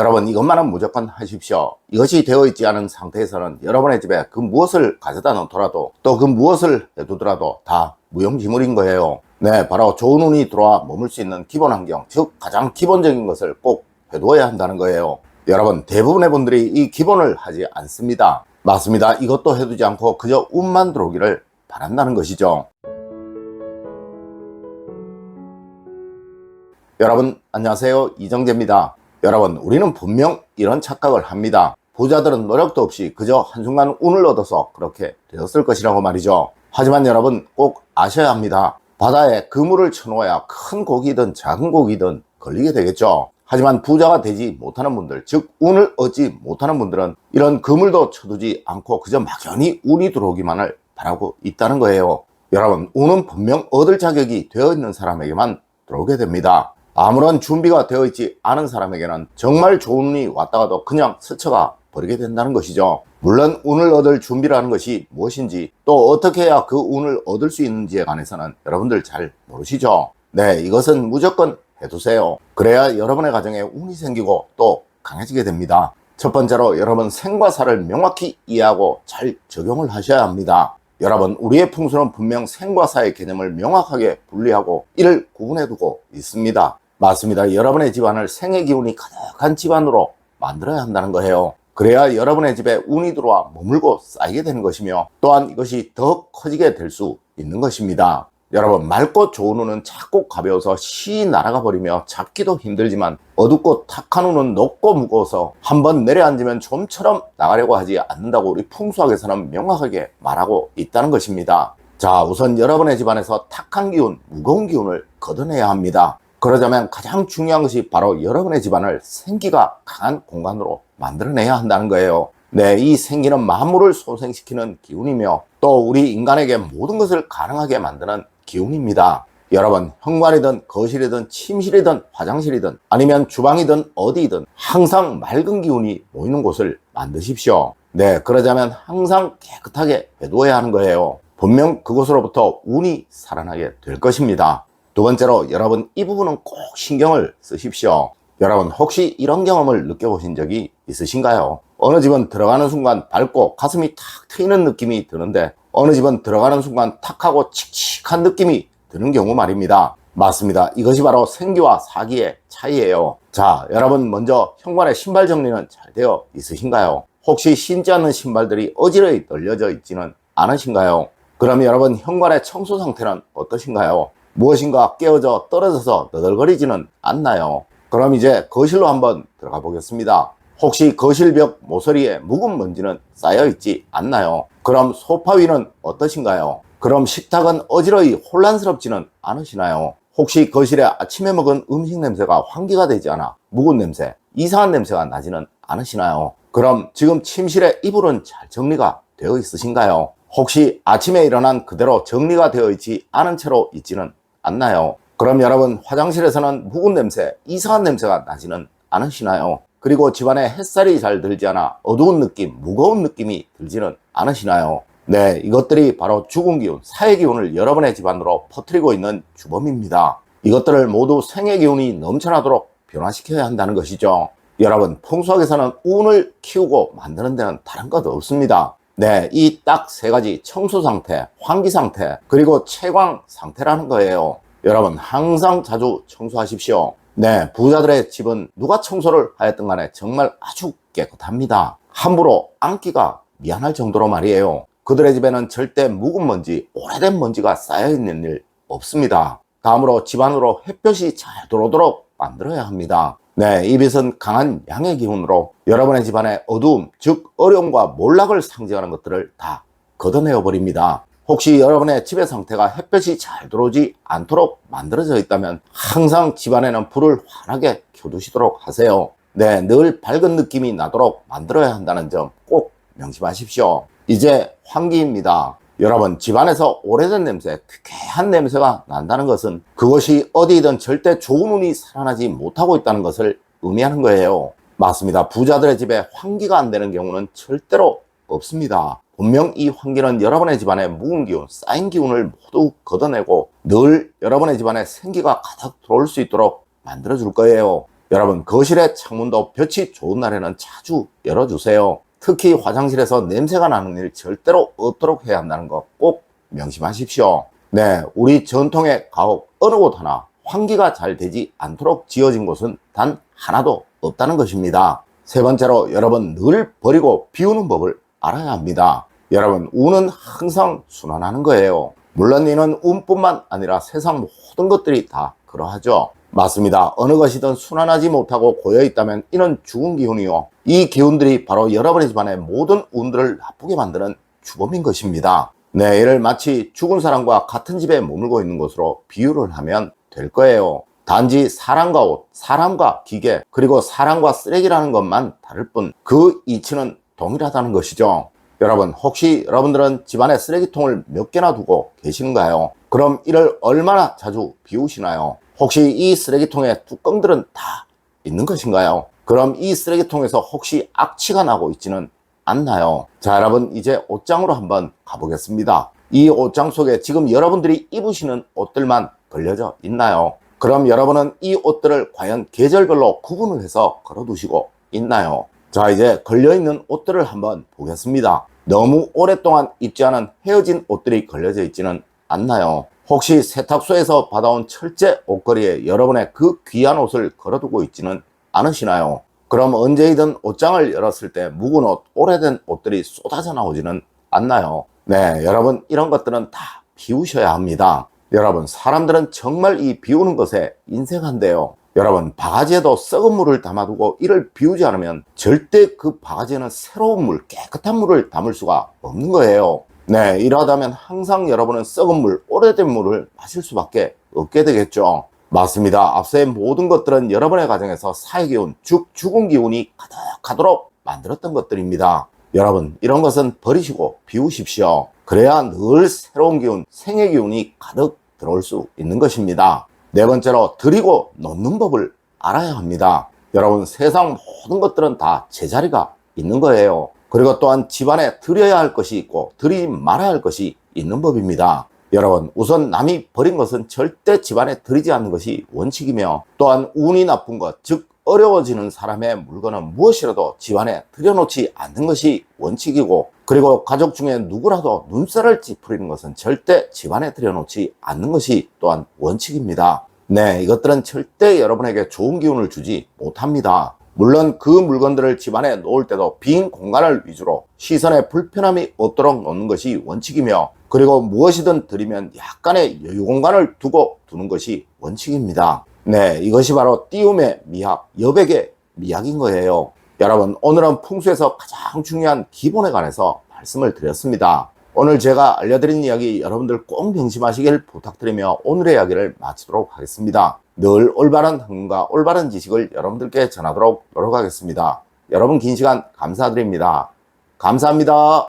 여러분 이것만은 무조건 하십시오. 이것이 되어 있지 않은 상태에서는 여러분의 집에 그 무엇을 가져다 놓더라도 또 그 무엇을 해두더라도 다 무용지물인 거예요. 네, 바로 좋은 운이 들어와 머물 수 있는 기본 환경, 즉 가장 기본적인 것을 꼭 해두어야 한다는 거예요. 여러분 대부분의 분들이 이 기본을 하지 않습니다. 맞습니다. 이것도 해두지 않고 그저 운만 들어오기를 바란다는 것이죠. 여러분 안녕하세요 이정재입니다 여러분 우리는 분명 이런 착각을 합니다. 부자들은 노력도 없이 그저 한순간 운을 얻어서 그렇게 되었을 것이라고 말이죠. 하지만 여러분 꼭 아셔야 합니다. 바다에 그물을 쳐놓아야 큰 고기든 작은 고기든 걸리게 되겠죠. 하지만 부자가 되지 못하는 분들 즉 운을 얻지 못하는 분들은 이런 그물도 쳐두지 않고 그저 막연히 운이 들어오기만을 바라고 있다는 거예요. 여러분 운은 분명 얻을 자격이 되어 있는 사람에게만 들어오게 됩니다 아무런 준비가 되어 있지 않은 사람에게는 정말 좋은 운이 왔다 가도 그냥 스쳐가 버리게 된다는 것이죠. 물론 운을 얻을 준비라는 것이 무엇인지 또 어떻게 해야 그 운을 얻을 수 있는지에 관해서는 여러분들 잘 모르시죠. 네, 이것은 무조건 해두세요. 그래야 여러분의 가정에 운이 생기고 또 강해지게 됩니다. 첫 번째로 여러분 생과 사를 명확히 이해하고 잘 적용을 하셔야 합니다. 여러분 우리의 풍수는 분명 생과 사의 개념을 명확하게 분리하고 이를 구분해 두고 있습니다. 맞습니다. 여러분의 집안을 생의 기운이 가득한 집안으로 만들어야 한다는 거예요. 그래야 여러분의 집에 운이 들어와 머물고 쌓이게 되는 것이며 또한 이것이 더 커지게 될 수 있는 것입니다. 여러분 맑고 좋은 운은 작고 가벼워서 시 날아가 버리며 잡기도 힘들지만 어둡고 탁한 운은 높고 무거워서 한번 내려앉으면 좀처럼 나가려고 하지 않는다고 우리 풍수학에서는 명확하게 말하고 있다는 것입니다. 자 우선 여러분의 집안에서 탁한 기운, 무거운 기운을 걷어내야 합니다. 그러자면 가장 중요한 것이 바로 여러분의 집안을 생기가 강한 공간으로 만들어내야 한다는 거예요. 네, 이 생기는 만물을 소생시키는 기운이며 또 우리 인간에게 모든 것을 가능하게 만드는 기운입니다. 여러분, 현관이든 거실이든 침실이든 화장실이든 아니면 주방이든 어디든 항상 맑은 기운이 모이는 곳을 만드십시오. 네, 그러자면 항상 깨끗하게 해두어야 하는 거예요. 분명 그곳으로부터 운이 살아나게 될 것입니다. 두 번째로 여러분 이 부분은 꼭 신경을 쓰십시오. 여러분 혹시 이런 경험을 느껴보신 적이 있으신가요? 어느 집은 들어가는 순간 밝고 가슴이 탁 트이는 느낌이 드는데 어느 집은 들어가는 순간 탁하고 칙칙한 느낌이 드는 경우 말입니다. 맞습니다. 이것이 바로 생기와 사기의 차이예요. 자, 여러분 먼저 현관의 신발 정리는 잘 되어 있으신가요? 혹시 신지 않는 신발들이 어지러이 널려져 있지는 않으신가요? 그럼 여러분 현관의 청소 상태는 어떠신가요? 무엇인가 깨어져 떨어져서 너덜거리지는 않나요? 그럼 이제 거실로 한번 들어가 보겠습니다. 혹시 거실벽 모서리에 묵은 먼지는 쌓여 있지 않나요? 그럼 소파 위는 어떠신가요? 그럼 식탁은 어지러이 혼란스럽지는 않으시나요? 혹시 거실에 아침에 먹은 음식 냄새가 환기가 되지 않아 묵은 냄새, 이상한 냄새가 나지는 않으시나요? 그럼 지금 침실의 이불은 잘 정리가 되어 있으신가요? 혹시 아침에 일어난 그대로 정리가 되어 있지 않은 채로 있지는 않나요? 그럼 여러분 화장실에서는 묵은 냄새, 이상한 냄새가 나지는 않으시나요? 그리고 집안에 햇살이 잘 들지 않아 어두운 느낌, 무거운 느낌이 들지는 않으시나요? 네, 이것들이 바로 죽은 기운, 사의 기운을 여러분의 집안으로 퍼뜨리고 있는 주범입니다. 이것들을 모두 생의 기운이 넘쳐나도록 변화시켜야 한다는 것이죠. 여러분, 풍수학에서는 운을 키우고 만드는 데는 다른 것 없습니다. 네, 이 딱 세 가지 청소 상태, 환기 상태, 그리고 채광 상태라는 거예요. 여러분, 항상 자주 청소하십시오. 네, 부자들의 집은 누가 청소를 하였든 간에 정말 아주 깨끗합니다. 함부로 앉기가 미안할 정도로 말이에요. 그들의 집에는 절대 묵은 먼지, 오래된 먼지가 쌓여있는 일 없습니다. 다음으로 집안으로 햇볕이 잘 들어오도록 만들어야 합니다. 네, 이 빛은 강한 양의 기운으로 여러분의 집안의 어두움, 즉 어려움과 몰락을 상징하는 것들을 다 걷어내어 버립니다. 혹시 여러분의 집의 상태가 햇볕이 잘 들어오지 않도록 만들어져 있다면 항상 집안에는 불을 환하게 켜두시도록 하세요. 네, 늘 밝은 느낌이 나도록 만들어야 한다는 점 꼭 명심하십시오. 이제 환기입니다. 여러분 집안에서 오래된 냄새, 쾌쾌한 냄새가 난다는 것은 그것이 어디든 절대 좋은 운이 살아나지 못하고 있다는 것을 의미하는 거예요. 맞습니다. 부자들의 집에 환기가 안 되는 경우는 절대로 없습니다. 분명 이 환기는 여러분의 집안에 묵은 기운, 쌓인 기운을 모두 걷어내고 늘 여러분의 집안에 생기가 가득 들어올 수 있도록 만들어 줄 거예요. 여러분 거실의 창문도 볕이 좋은 날에는 자주 열어주세요. 특히 화장실에서 냄새가 나는 일 절대로 없도록 해야 한다는 거꼭 명심하십시오. 네, 우리 전통의 가옥 어느 곳 하나 환기가 잘 되지 않도록 지어진 곳은 단 하나도 없다는 것입니다. 세 번째로 여러분 늘 버리고 비우는 법을 알아야 합니다. 여러분 운은 항상 순환하는 거예요. 물론 이는 운뿐만 아니라 세상 모든 것들이 다 그러하죠. 맞습니다. 어느 것이든 순환하지 못하고 고여 있다면 이는 죽은 기운이요. 이 기운들이 바로 여러분의 집안의 모든 운들을 나쁘게 만드는 주범인 것입니다. 네, 이를 마치 죽은 사람과 같은 집에 머물고 있는 것으로 비유를 하면 될 거예요. 단지 사람과 옷, 사람과 기계, 그리고 사람과 쓰레기라는 것만 다를 뿐 그 이치는 동일하다는 것이죠. 여러분, 혹시 여러분들은 집안에 쓰레기통을 몇 개나 두고 계신가요? 그럼 이를 얼마나 자주 비우시나요? 혹시 이 쓰레기통의 뚜껑들은 다 있는 것인가요? 그럼 이 쓰레기통에서 혹시 악취가 나고 있지는 않나요? 자, 여러분, 이제 옷장으로 한번 가보겠습니다. 이 옷장 속에 지금 여러분들이 입으시는 옷들만 걸려져 있나요? 그럼 여러분은 이 옷들을 과연 계절별로 구분을 해서 걸어두시고 있나요? 자, 이제 걸려있는 옷들을 한번 보겠습니다. 너무 오랫동안 입지 않은 헤어진 옷들이 걸려져 있지는 않나요? 혹시 세탁소에서 받아온 철제 옷걸이에 여러분의 그 귀한 옷을 걸어두고 있지는 않으시나요? 그럼 언제이든 옷장을 열었을 때 묵은 옷, 오래된 옷들이 쏟아져 나오지는 않나요? 네, 여러분 이런 것들은 다 비우셔야 합니다. 여러분 사람들은 정말 이 비우는 것에 인색한데요. 여러분 바가지에도 썩은 물을 담아두고 이를 비우지 않으면 절대 그 바가지에는 새로운 물, 깨끗한 물을 담을 수가 없는 거예요. 네, 이러다면 항상 여러분은 썩은 물, 오래된 물을 마실 수밖에 없게 되겠죠. 맞습니다. 앞서의 모든 것들은 여러분의 가정에서 사의 기운, 즉 죽은 기운이 가득하도록 만들었던 것들입니다. 여러분, 이런 것은 버리시고 비우십시오. 그래야 늘 새로운 기운, 생의 기운이 가득 들어올 수 있는 것입니다. 네 번째로 드리고 놓는 법을 알아야 합니다. 여러분, 세상 모든 것들은 다 제자리가 있는 거예요. 그리고 또한 집안에 드려야 할 것이 있고 드리지 말아야 할 것이 있는 법입니다. 여러분, 우선 남이 버린 것은 절대 집안에 들이지 않는 것이 원칙이며 또한 운이 나쁜 것, 즉 어려워지는 사람의 물건은 무엇이라도 집안에 들여놓지 않는 것이 원칙이고 그리고 가족 중에 누구라도 눈살을 찌푸리는 것은 절대 집안에 들여놓지 않는 것이 또한 원칙입니다. 네, 이것들은 절대 여러분에게 좋은 기운을 주지 못합니다. 물론 그 물건들을 집안에 놓을 때도 빈 공간을 위주로 시선에 불편함이 없도록 놓는 것이 원칙이며 그리고 무엇이든 드리면 약간의 여유 공간을 두고 두는 것이 원칙입니다. 네, 이것이 바로 띄움의 미학, 여백의 미학인 거예요. 여러분, 오늘은 풍수에서 가장 중요한 기본에 관해서 말씀을 드렸습니다. 오늘 제가 알려드린 이야기 여러분들 꼭 명심하시길 부탁드리며 오늘의 이야기를 마치도록 하겠습니다. 늘 올바른 흥과 올바른 지식을 여러분들께 전하도록 노력하겠습니다. 여러분 긴 시간 감사드립니다. 감사합니다.